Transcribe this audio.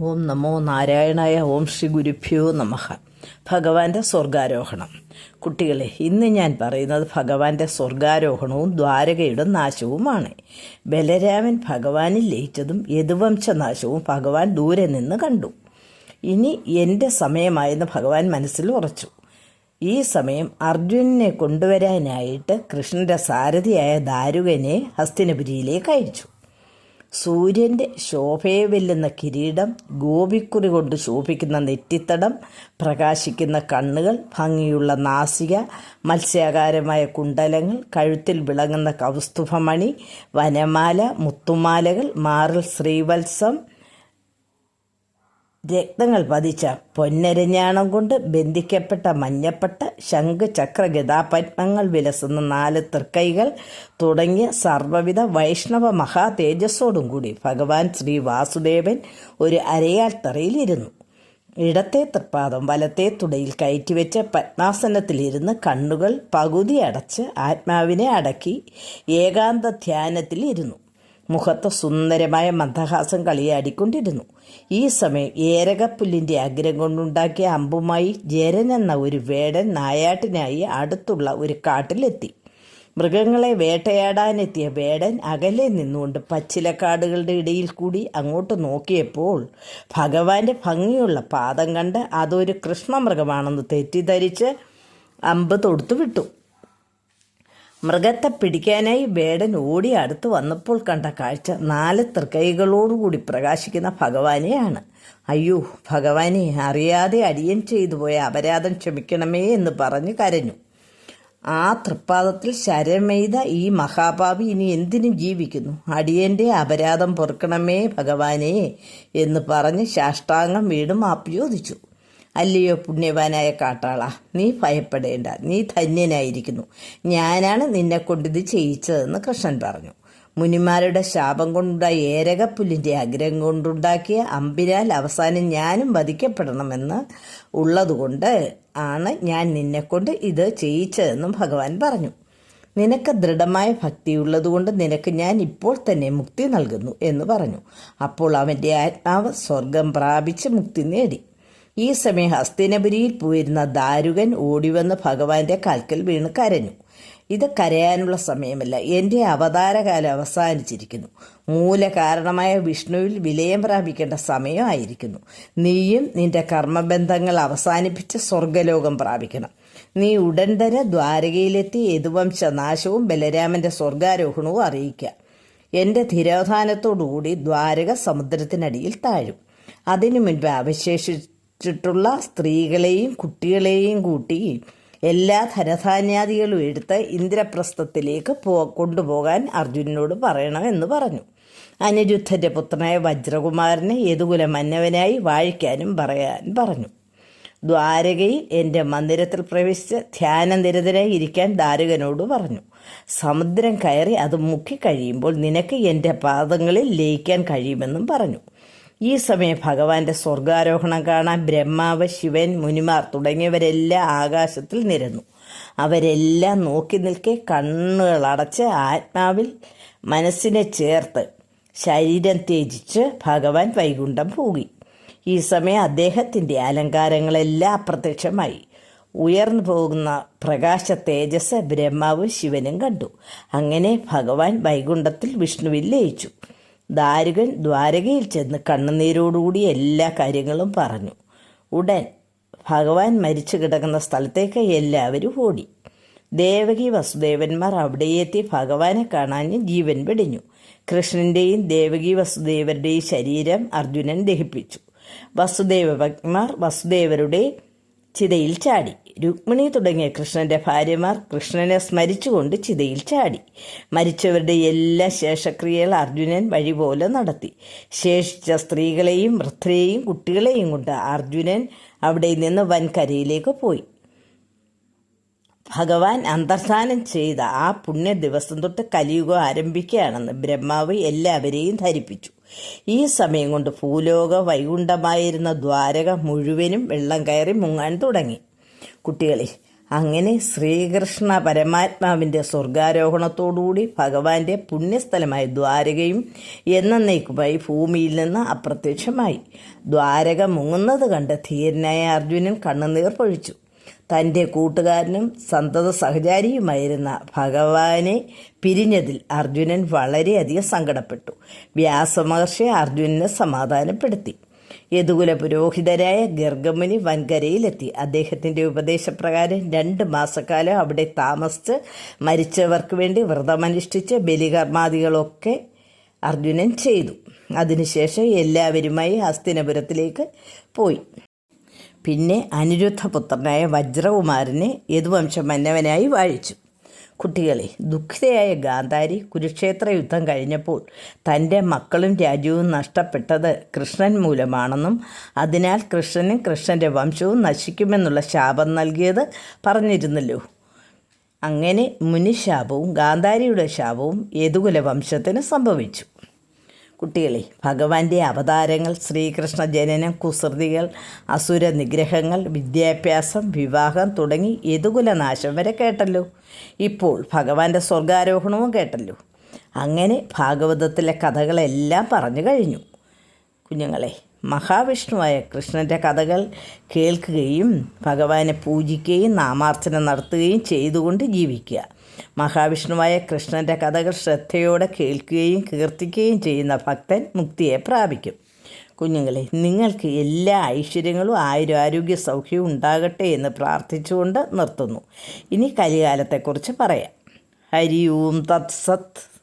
ഓം നമോ നാരായണായ ഓം ശ്രീ ഗുരുഭ്യോ നമഃ. ഭഗവാന്റെ സ്വർഗാരോഹണം. കുട്ടികളെ ഇന്ന് ഞാൻ പറയുന്നത് ഭഗവാന്റെ സ്വർഗാരോഹണവും ദ്വാരകയുടെ നാശവുമാണ്. ബലരാമൻ ഭഗവാനിൽ ലയിച്ചതും യദുവംശനാശവും ഭഗവാൻ ദൂരെ നിന്ന് കണ്ടു. ഇനി എന്റെ സമയമായെന്ന് ഭഗവാൻ മനസ്സിൽ ഉറച്ചു. ഈ സമയം അർജുനനെ കൊണ്ടുവരാനായിട്ട് കൃഷ്ണന്റെ സാരഥിയായ ദാരുകനെ ഹസ്തിനപുരിയിലേക്ക് അയച്ചു. സൂര്യന്റെ ശോഭയെ വെല്ലുന്ന കിരീടം ഗോപിക്കുറി കൊണ്ട് ശോഭിക്കുന്ന നെറ്റിത്തടം പ്രകാശിക്കുന്ന കണ്ണുകൾ ഭംഗിയുള്ള നാസിക മത്സ്യാകാരമായ കുണ്ടലങ്ങൾ കഴുത്തിൽ വിളങ്ങുന്ന കൗസ്തുഭമണി വനമാല മുത്തുമാലകൾ മാറിൽ ശ്രീവത്സം രക്തങ്ങൾ പതിച്ച പൊന്നരഞ്ഞാണം കൊണ്ട് ബന്ധിക്കപ്പെട്ട മഞ്ഞപ്പെട്ട ശംഖ് ചക്ര ഗതാപത്മങ്ങൾ വിലസുന്ന നാല് തൃക്കൈകൾ തുടങ്ങിയ സർവവിധ വൈഷ്ണവ മഹാ തേജസ്സോടും കൂടി ഭഗവാൻ ശ്രീ വാസുദേവൻ ഒരു അരയാൽ തറയിലിരുന്നു. ഇടത്തെ തൃപ്പാദം വലത്തെ തുടയിൽ കയറ്റിവെച്ച പത്മാസനത്തിലിരുന്ന് കണ്ണുകൾ പകുതി അടച്ച് ആത്മാവിനെ അടക്കി ഏകാന്ത ധ്യാനത്തിൽ ഇരുന്നു മുഖത്ത് സുന്ദരമായ മന്ദഹാസം കളിയാടിക്കൊണ്ടിരുന്നു. ഈ സമയം ഏരകപ്പുല്ലിന്റെ അഗ്രം കൊണ്ടുണ്ടാക്കിയ അമ്പുമായി ജരൻ എന്ന ഒരു വേടൻ നായാട്ടിനായി അടുത്തുള്ള ഒരു കാട്ടിലെത്തി. മൃഗങ്ങളെ വേട്ടയാടാനെത്തിയ വേടൻ അകലെ നിന്നുകൊണ്ട് പച്ചിലക്കാടുകളുടെ ഇടയിൽ കൂടി അങ്ങോട്ട് നോക്കിയപ്പോൾ ഭഗവാന്റെ ഭംഗിയുള്ള പാദം കണ്ട് അതൊരു കൃഷ്ണമൃഗമാണെന്ന് തെറ്റിദ്ധരിച്ച് അമ്പ് തൊടുത്തു വിട്ടു മൃഗത്തെ പിടിക്കാനായി വേടൻ ഓടി അടുത്ത് വന്നപ്പോൾ കണ്ട കാഴ്ച നാല് തൃക്കൈകളോടുകൂടി പ്രകാശിക്കുന്ന ഭഗവാനെയാണ്. അയ്യോ ഭഗവാനെ അറിയാതെ അടിയൻ ചെയ്തു പോയ അപരാധം ക്ഷമിക്കണമേ എന്ന് പറഞ്ഞു കരഞ്ഞു. ആ തൃപ്പാദത്തിൽ ശരമെയ്ത ഈ മഹാഭാവി ഇനി എന്തിനും ജീവിക്കുന്നു? അടിയന്റെ അപരാധം പൊറുക്കണമേ ഭഗവാനേ എന്ന് പറഞ്ഞ് ശാഷ്ടാംഗം വീണ്ടും ആപ്യോദിച്ചു. അല്ലയോ പുണ്യവാനായ കാട്ടാള നീ ഭയപ്പെടേണ്ട നീ ധന്യനായിരിക്കുന്നു. ഞാനാണ് നിന്നെ കൊണ്ടിത് ചെയ്യിച്ചതെന്ന് കൃഷ്ണൻ പറഞ്ഞു. മുനിമാരുടെ ശാപം കൊണ്ടുണ്ടായ ഏരകപ്പുല്ലിന്റെ ആഗ്രഹം കൊണ്ടുണ്ടാക്കിയ അമ്പിനാൽ അവസാനം ഞാനും വധിക്കപ്പെടണമെന്ന് ഉള്ളതുകൊണ്ട് ആണ് ഞാൻ നിന്നെക്കൊണ്ട് ഇത് ചെയ്യിച്ചതെന്നും ഭഗവാൻ പറഞ്ഞു. നിനക്ക് ദൃഢമായ ഭക്തിയുള്ളതുകൊണ്ട് നിനക്ക് ഞാൻ ഇപ്പോൾ തന്നെ മുക്തി നൽകുന്നു എന്ന് പറഞ്ഞു. അപ്പോൾ അവന്റെ ആത്മാവ് സ്വർഗം പ്രാപിച്ച് മുക്തി നേടി. ഈ സമയം ഹസ്തിനപുരിയിൽ പോയിരുന്ന ദാരുകൻ ഓടിവന്ന് ഭഗവാന്റെ കാൽക്കൽ വീണ് കരഞ്ഞു. ഇത് കരയാനുള്ള സമയമല്ല. എന്റെ അവതാരകാലം അവസാനിച്ചിരിക്കുന്നു. മൂലകാരണമായ വിഷ്ണുവിൽ വിലയം പ്രാപിക്കേണ്ട സമയമായിരിക്കുന്നു നീയും നിന്റെ കർമ്മബന്ധങ്ങൾ അവസാനിപ്പിച്ച് സ്വർഗലോകം പ്രാപിക്കണം. നീ ഉടൻ തന്നെ ദ്വാരകയിലെത്തി യദുവംശനാശവും ബലരാമന്റെ സ്വർഗാരോഹണവും അറിയിക്കുക. എന്റെ ധിരോധാനത്തോടുകൂടി ദ്വാരക സമുദ്രത്തിനടിയിൽ താഴും. അതിനു മുൻപ് അവശേഷിച്ചിട്ടുള്ള സ്ത്രീകളെയും കുട്ടികളെയും കൂട്ടി എല്ലാ ധനധാന്യാദികളും എടുത്ത് ഇന്ദ്രപ്രസ്ഥത്തിലേക്ക് പോ കൊണ്ടുപോകാൻ അർജുനനോട് പറയണമെന്ന് പറഞ്ഞു. അനിരുദ്ധന്റെ പുത്രനായ വജ്രകുമാരനെ യദുകുല മന്നവനായി വാഴിക്കാനും പറയാൻ പറഞ്ഞു. ദ്വാരകയിൽ എന്റെ മന്ദിരത്തിൽ പ്രവേശിച്ച് ധ്യാനനിരതനായി ഇരിക്കാൻ ദാരകനോട് പറഞ്ഞു. സമുദ്രം കയറി അത് മുക്കിക്കഴിയുമ്പോൾ നിനക്ക് എന്റെ പാദങ്ങളിൽ ലയിക്കാൻ കഴിയുമെന്നും പറഞ്ഞു. ഈ സമയം ഭഗവാന്റെ സ്വർഗാരോഹണം കാണാൻ ബ്രഹ്മാവ് ശിവൻ മുനിമാർ തുടങ്ങിയവരെല്ലാം ആകാശത്തിൽ നിരന്നു. അവരെല്ലാം നോക്കി നിൽക്കെ കണ്ണുകളടച്ച് ആത്മാവിൽ മനസ്സിനെ ചേർത്ത് ശരീരം ത്യജിച്ച് ഭഗവാൻ വൈകുണ്ഠം പോകി ഈ സമയം അദ്ദേഹത്തിന്റെ അലങ്കാരങ്ങളെല്ലാം അപ്രത്യക്ഷമായി. ഉയർന്നു പോകുന്ന പ്രകാശ തേജസ് ബ്രഹ്മാവും ശിവനും കണ്ടു. അങ്ങനെ ഭഗവാൻ വൈകുണ്ഠത്തിൽ വിഷ്ണുവിൽ ലയിച്ചു. ദാരുകൻ ദ്വാരകയിൽ ചെന്ന് കണ്ണുനീരോടുകൂടി എല്ലാ കാര്യങ്ങളും പറഞ്ഞു. ഉടൻ ഭഗവാൻ മരിച്ചു കിടക്കുന്ന സ്ഥലത്തേക്ക് എല്ലാവരും ഓടി. ദേവകി വസുദേവന്മാർ അവിടെയെത്തി ഭഗവാനെ കാണാൻ ജീവൻ വെടിഞ്ഞു. കൃഷ്ണന്റെയും ദേവകി വസുദേവരുടെയും ശരീരം അർജുനൻ ദഹിപ്പിച്ചു. വസുദേവ ഭക്തന്മാർ വസുദേവരുടെ ചിതയിൽ ചാടി. രുക്മിണി തുടങ്ങിയ കൃഷ്ണന്റെ ഭാര്യമാർ കൃഷ്ണനെ സ്മരിച്ചുകൊണ്ട് ചിതയിൽ ചാടി. മരിച്ചവരുടെ എല്ലാ ശേഷക്രിയകൾ അർജുനൻ വഴി പോലെ നടത്തി. ശേഷിച്ച സ്ത്രീകളെയും വൃദ്ധരെയും കുട്ടികളെയും കൊണ്ട് അർജുനൻ അവിടെ നിന്ന് വൻകരയിലേക്ക് പോയി. ഭഗവാൻ അന്തർധാനം ചെയ്ത ആ പുണ്യ ദിവസം തൊട്ട് കലിയുഗം ആരംഭിക്കുകയാണെന്ന് ബ്രഹ്മാവ് എല്ലാവരെയും ധരിപ്പിച്ചു. ഈ സമയം കൊണ്ട് ഭൂലോക വൈകുണ്ഠമായിരുന്ന ദ്വാരക മുഴുവനും വെള്ളം കയറി മുങ്ങാൻ തുടങ്ങി. കുട്ടികളെ അങ്ങനെ ശ്രീകൃഷ്ണ പരമാത്മാവിന്റെ സ്വർഗാരോഹണത്തോടുകൂടി ഭഗവാന്റെ പുണ്യസ്ഥലമായ ദ്വാരകയും എന്നേക്കുമായി ഭൂമിയിൽ നിന്ന് അപ്രത്യക്ഷമായി. ദ്വാരക മുങ്ങുന്നത് കണ്ട് ധീരനായ അർജുനൻ കണ്ണുനീർ പൊഴിച്ചു. തന്റെ കൂട്ടുകാരനും സന്തത സഹചാരിയുമായിരുന്ന ഭഗവാനെ പിരിഞ്ഞതിൽ അർജുനൻ വളരെയധികം സങ്കടപ്പെട്ടു. വ്യാസമഹർഷി അർജുനനെ സമാധാനപ്പെടുത്തി. യദുകുല പുരോഹിതരായ ഗർഗമുനി വൻകരയിലെത്തി. അദ്ദേഹത്തിന്റെ ഉപദേശപ്രകാരം രണ്ട് മാസക്കാലം അവിടെ താമസിച്ച് മരിച്ചവർക്ക് വേണ്ടി വ്രതമനുഷ്ഠിച്ച് ബലികർമാദികളൊക്കെ അർജുനൻ ചെയ്തു. അതിനുശേഷം എല്ലാവരുമായി ഹസ്തിനപുരത്തിലേക്ക് പോയി. പിന്നെ അനിരുദ്ധപുത്രനായ വജ്രകുമാരനെ യദുവംശ മന്നവനായി വാഴിച്ചു. കുട്ടികളെ ദുഃഖിതയായ ഗാന്ധാരി കുരുക്ഷേത്ര യുദ്ധം കഴിഞ്ഞപ്പോൾ തന്റെ മക്കളും രാജ്യവും നഷ്ടപ്പെട്ടത് കൃഷ്ണൻ മൂലമാണെന്നും അതിനാൽ കൃഷ്ണനും കൃഷ്ണന്റെ വംശവും നശിക്കുമെന്നുള്ള ശാപം നൽകിയത് പറഞ്ഞിരുന്നല്ലോ. അങ്ങനെ മുനിശാപവും ഗാന്ധാരിയുടെ ശാപവും യദുകുല വംശത്തിന് സംഭവിച്ചു. കുട്ടികളെ ഭഗവാന്റെ അവതാരങ്ങൾ ശ്രീകൃഷ്ണ ജനനം കുസൃതികൾ അസുര നിഗ്രഹങ്ങൾ വിദ്യാഭ്യാസം വിവാഹം തുടങ്ങി യതുകുലനാശം വരെ കേട്ടല്ലോ. ഇപ്പോൾ ഭഗവാന്റെ സ്വർഗാരോഹണവും കേട്ടല്ലോ. അങ്ങനെ ഭാഗവതത്തിലെ കഥകളെല്ലാം പറഞ്ഞു കഴിഞ്ഞു. കുഞ്ഞുങ്ങളെ മഹാവിഷ്ണുവായ കൃഷ്ണന്റെ കഥകൾ കേൾക്കുകയും ഭഗവാനെ പൂജിക്കുകയും നാമാർച്ചന നടത്തുകയും ചെയ്തുകൊണ്ട് ജീവിക്കുക. മഹാവിഷ്ണുവായ കൃഷ്ണന്റെ കഥകൾ ശ്രദ്ധയോടെ കേൾക്കുകയും കീർത്തിക്കുകയും ചെയ്യുന്ന ഭക്തൻ മുക്തിയെ പ്രാപിക്കും. കുഞ്ഞുങ്ങളെ നിങ്ങൾക്ക് എല്ലാ ഐശ്വര്യങ്ങളും ആയിരം ആരോഗ്യ സൗഖ്യവും ഉണ്ടാകട്ടെ എന്ന് പ്രാർത്ഥിച്ചുകൊണ്ട് നിർത്തുന്നു. ഇനി കലികാലത്തെക്കുറിച്ച് പറയാം. ഹരി ഓം തത് സത്